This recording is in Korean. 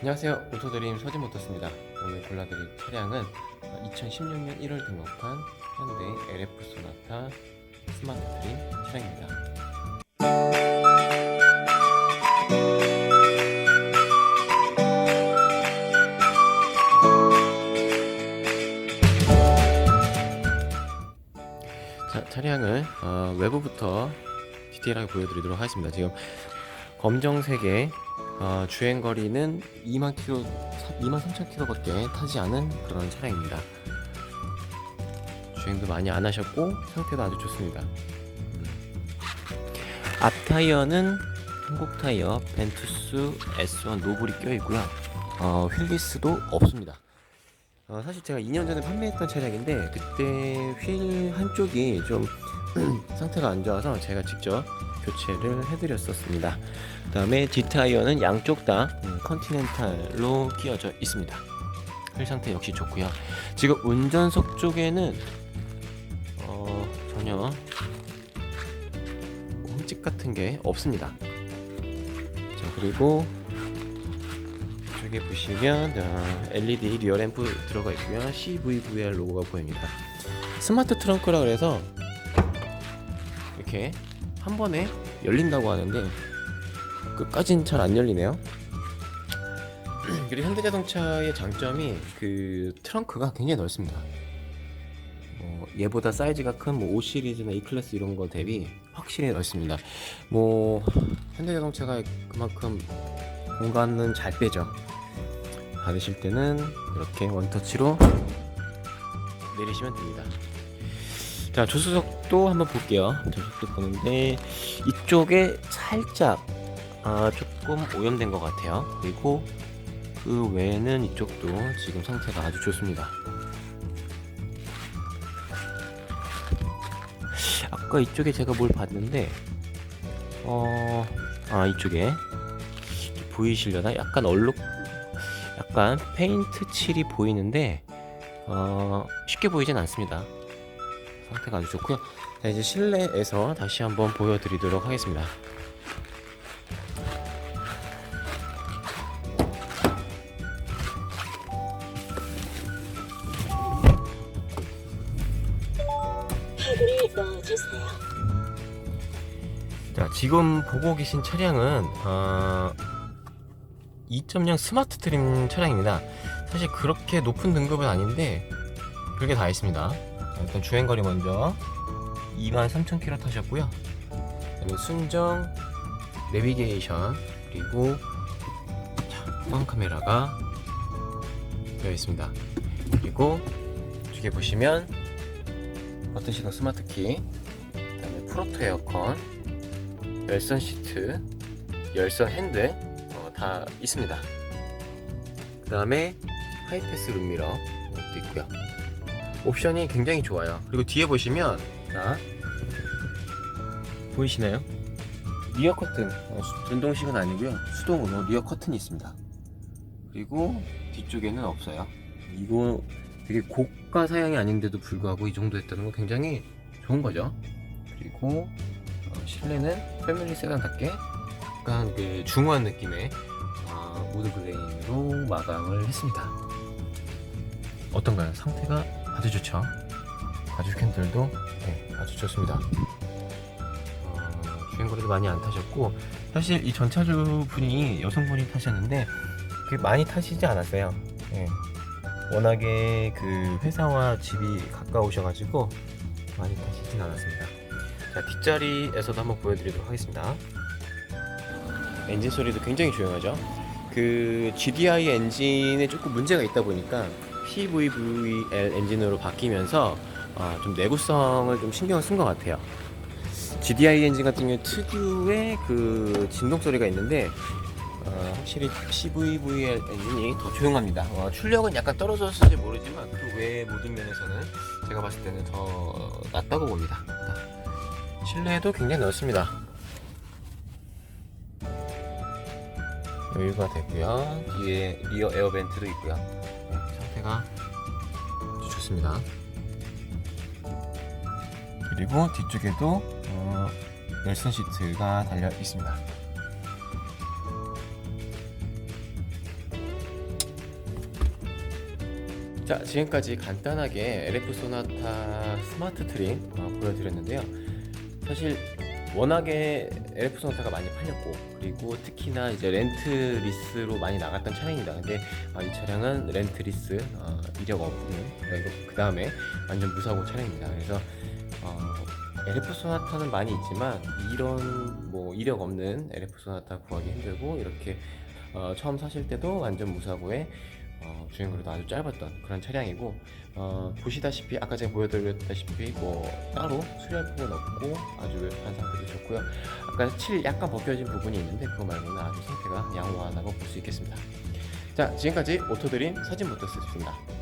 안녕하세요. 오토드림 서진모터스입니다. 오늘 골라드릴 차량은 2016년 1월 등록한 현대 LF 소나타 스마트 드림 차량입니다. 자, 차량을 어, 외부부터 디테일하게 보여드리도록 하겠습니다. 지금 검정색의 어, 주행 거리는 2만 킬로, 2만 3천 킬로밖에 타지 않은 그런 차량입니다. 주행도 많이 안 하셨고 상태도 아주 좋습니다. 음. 앞 타이어는 한국 타이어 벤투스 S1 노블이 껴 있고요. 어, 휠리스도 없습니다. 어, 사실 제가 2년 전에 판매했던 차량인데 그때 휠 한쪽이 좀 상태가 안 좋아서 제가 직접 교체를 해드렸었습니다. 그 다음에 뒷타이어는 양쪽 다 음, 컨티넨탈로 끼워져 있습니다. 휠 상태 역시 좋고요. 지금 운전석 쪽에는 어, 전혀 흠집 같은 게 없습니다. 자 그리고 저기 보시면 어, LED 리어 램프 들어가 있고요. CVVR 로고가 보입니다. 스마트 트렁크라 그래서 이렇게 한 번에 열린다고 하는데 끝까진 잘 안 열리네요. 그리고 현대자동차의 장점이 그 트렁크가 굉장히 넓습니다. 뭐 얘보다 사이즈가 큰뭐 5 시리즈나 E 클래스 이런 거 대비 확실히 넓습니다. 뭐 현대자동차가 그만큼 공간은 잘 빼죠. 받으실 때는 이렇게 원터치로 내리시면 됩니다. 자 조수석도 한번 볼게요. 조수석도 보는데 이쪽에 살짝 아, 조금 오염된 것 같아요. 그리고 그 외에는 이쪽도 지금 상태가 아주 좋습니다. 아까 이쪽에 제가 뭘 봤는데 어, 아 이쪽에 보이시려나? 약간 얼룩, 약간 페인트 칠이 보이는데 어, 쉽게 보이진 않습니다. 상태가 아주 좋고요. 자, 이제 실내에서 다시 한번 보여드리도록 하겠습니다. 자, 지금 보고 계신 차량은 어, 2.0 스마트 트림 차량입니다. 사실 그렇게 높은 등급은 아닌데 그게 다 있습니다. 자, 일단 주행거리 먼저 23,000km 타셨고요. 그다음에 순정, 내비게이션 그리고 자, 후방 카메라가 되어 있습니다. 그리고 뒤에 보시면 버튼 시동 스마트 키, 그다음에 프로토 에어컨, 열선 시트, 열선 핸들 어, 다 있습니다. 그 다음에 하이패스 룸미러 이것도 있고요. 옵션이 굉장히 좋아요. 그리고 뒤에 보시면 자 보이시나요? 리어 커튼 어, 수- 전동식은 아니고요. 수동으로 리어 커튼이 있습니다. 그리고 뒤쪽에는 없어요. 이거 되게 고가 사양이 아닌데도 불구하고 이 정도 했다는 건 굉장히 좋은 거죠. 그리고 어, 실내는 패밀리 세단답게 약간 그 중후한 느낌의 어, 모드 블레인으로 마감을 했습니다. 어떤가요? 상태가 아주 좋죠. 가죽 캔들도 네, 아주 좋습니다. 어, 주행거리도 많이 안 타셨고 사실 이 전차주 분이 여성분이 타셨는데 그게 많이 타시지 않았어요. 네. 워낙에 그 회사와 집이 가까우셔가지고 많이 타시진 않았습니다. 자, 뒷자리에서도 한번 보여드리도록 하겠습니다. 엔진 소리도 굉장히 조용하죠. 그 GDI 엔진에 조금 문제가 있다 보니까 PVVL 엔진으로 바뀌면서 아, 좀 내구성을 좀 신경을 쓴 것 같아요. GDI 엔진 같은 경우 특유의 그 진동 소리가 있는데 어, 확실히 PVVL 엔진이 더 조용합니다. 어, 출력은 약간 떨어졌을지 모르지만 그 외의 모든 면에서는 제가 봤을 때는 더 낫다고 봅니다. 실내에도 굉장히 넓습니다. 여유가 되고요. 뒤에 리어 에어벤트도 있고요. 상태가 아주 좋습니다. 그리고 뒤쪽에도 어, 열선 시트가 달려 있습니다. 자, 지금까지 간단하게 LF 소나타 스마트 트림 어, 보여드렸는데요. 사실 워낙에 LF 소나타가 많이 팔렸고 그리고 특히나 이제 렌트 리스로 많이 나갔던 차량입니다. 근데 아, 이 차량은 렌트 리스 어, 이력 없는 그 다음에 완전 무사고 차량입니다. 그래서 어, LF 소나타는 많이 있지만 이런 뭐 이력 없는 LF 소나타 구하기 힘들고 이렇게 어, 처음 사실 때도 완전 무사고에 어, 주행거리도 아주 짧았던 그런 차량이고 어, 보시다시피 아까 제가 보여드렸다시피 뭐 따로 수리할 부분 없고 아주 한 상태도 좋고요. 아까 칠 약간 벗겨진 부분이 있는데 그거 말고는 아주 상태가 양호하다고 볼 수 있겠습니다. 자 지금까지 오토드림 사진부터 쓰셨습니다